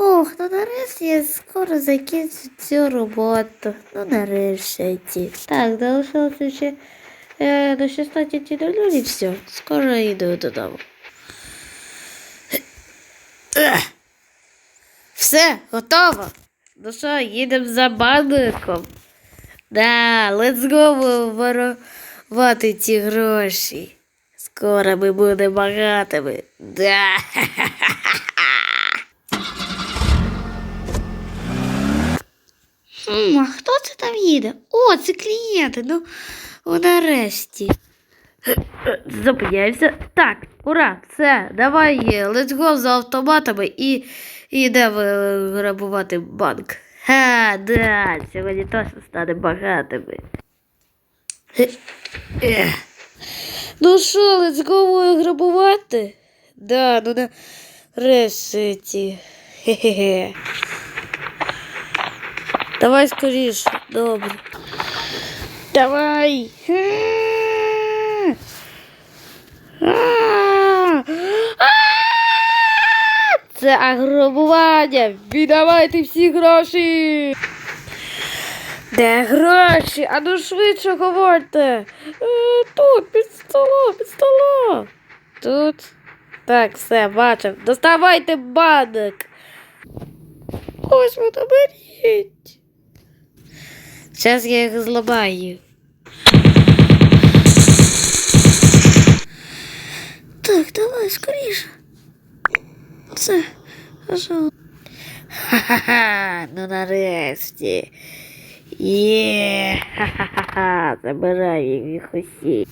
Ох, ну нарешті я скоро закінчу цю роботу. Ну нарешті. Так, залишилося ще е, до 16.00 і все. Скоро йду додому. Все, готово. Ну що, їдемо за банком. Да, let's go ворувати ці гроші. Скоро ми будемо багатими. Да. Хм, а хто це там їде? О, це клієнти. Ну, нарешті. Зупиняємося. Так, ура, все, давай, let's go за автоматами і, йдемо грабувати банк. Ха, да, сьогодні точно стане багатими. Ну що, let's go грабувати? Да, ну нарешті. Хе-хе-хе. Давай скоріше, добре. Давай. Це агробування. Віддавайте всі гроші. Де гроші? А ну швидше говорте. Е, тут, під столом, під столом. Тут. Так, все, бачив. Доставайте банок. Ось ви беріть. Зараз я їх зламаю. Так, давай скоріше. Це, пожалуйста. Ха-ха-ха, ну нарешті. Є, ха-ха-ха, забираю їх усі.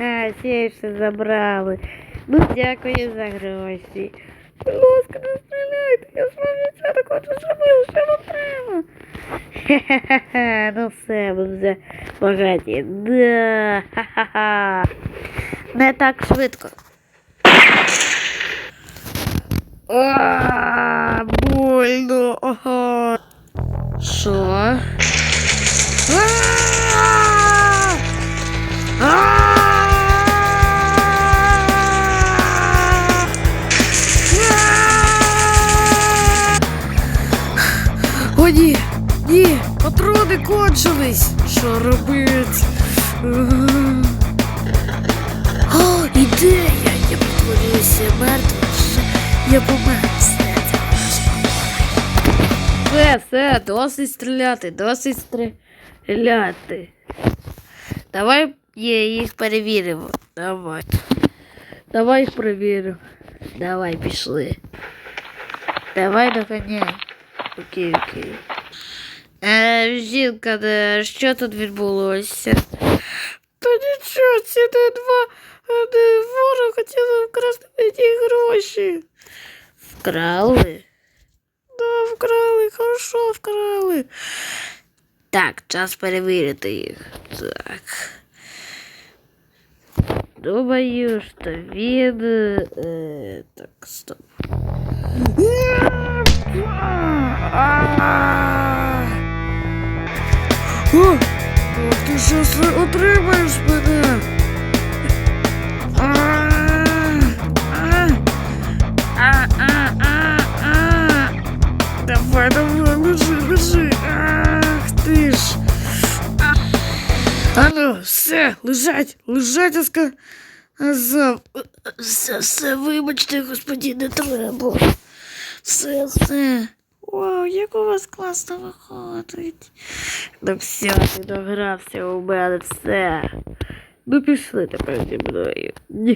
А, всі все забрали. Ну, дякую за гроші. Будь ласка, не стріляйте, я з вами все такого зробив, що вам треба. Ха-ха-ха, ну все, ми вже багаті. Да, ха-ха-ха. Не так швидко. А, ні, ні, патрони кончились. Що робить? О, ідея! Я притворююся мертвим. Все, Я помер. Все, це все, досить стріляти, досить стріляти. Давай є, їх перевіримо. Давай. Давай їх перевіримо. Давай, пішли. Давай доганяй. Окей, окей. Е, жінка, де, що тут відбулося? Та нічого, ці не два е, вора хотіли вкрасти мені гроші. Вкрали? Да, вкрали, хорошо вкрали. Так, час перевірити їх. Так. Думаю, що він. Е, так, стоп. О, о, ти щось отримаєш мене. А, а, а, а, а, а. Давай, давай, лежи, лежи. Ах ти ж. А. Ану, все, лежать, лежать, я сказав. Все, все, вибачте, господі, не треба. Все, все. Вау, як у вас класно виходить. Ну все, ти догрався у мене все. Ну пішли тепер зі мною. Ні.